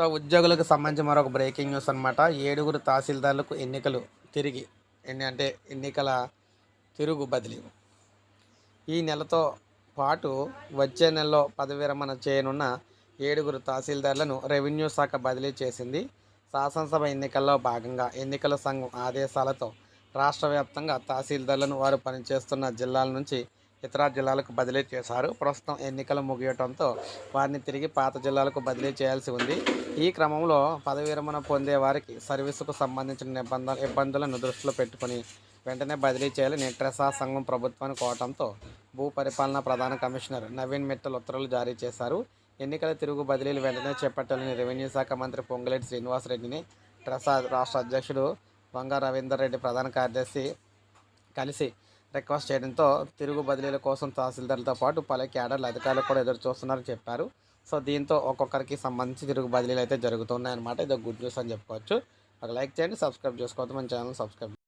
So ఉద్యోగులకు సంబంధించి మరొక బ్రేకింగ్ న్యూస్ అనమాట ఏడుగురు తహసీల్దార్లకు ఎన్నికలు తిరిగి ఎన్ని అంటే ఎన్నికల తిరుగు బదిలీ. ఈ నెలతో పాటు వచ్చే నెలలో పదవి విరమణ చేయనున్న ఏడుగురు తహసీల్దార్లను రెవెన్యూ శాఖ బదిలీ చేసింది. శాసనసభ ఎన్నికల్లో భాగంగా ఎన్నికల సంఘం ఆదేశాలతో రాష్ట్ర వ్యాప్తంగా తహసీల్దార్లను వారు పనిచేస్తున్న జిల్లాల నుంచి ఇతర జిల్లాలకు బదిలీ చేశారు. ప్రస్తుతం ఎన్నికలు ముగియటంతో వారిని తిరిగి పాత జిల్లాలకు బదిలీ చేయాల్సి ఉంది. ఈ క్రమంలో పదవి విరమణ పొందే వారికి సర్వీసుకు సంబంధించిన నిబంధన ఇబ్బందులను దృష్టిలో పెట్టుకుని వెంటనే బదిలీ చేయాలని ట్రెసా సంఘం ప్రభుత్వాన్ని కోవటంతో భూ పరిపాలన ప్రధాన కమిషనర్ నవీన్ మిట్టల్ ఉత్తర్వులు జారీ చేశారు. ఎన్నికల తిరుగు బదిలీలు వెంటనే చేపట్టాలని రెవెన్యూ శాఖ మంత్రి పొంగులేటి శ్రీనివాసరెడ్డిని ట్రెసా రాష్ట్ర అధ్యక్షుడు వంగ రవీందర్ రెడ్డి ప్రధాన కార్యదర్శి కలిసి రిక్వెస్ట్ చేయడంతో తిరుగు బదిలీల కోసం తహసీల్దార్లతో పాటు పలు క్యాడర్ల అధికారులు కూడా ఎదురు చూస్తున్నారని చెప్పారు. సో దీంతో ఒక్కొక్కరికి సంబంధించి తిరుగు బదిలీలు అయితే జరుగుతున్నాయి అనమాట ఇది గుడ్ న్యూస్ అని చెప్పుకోవచ్చు. ఒక లైక్ చేయండి సబ్స్క్రైబ్ చేసుకోవద్దు. మన ఛానల్ సబ్స్క్రైబ్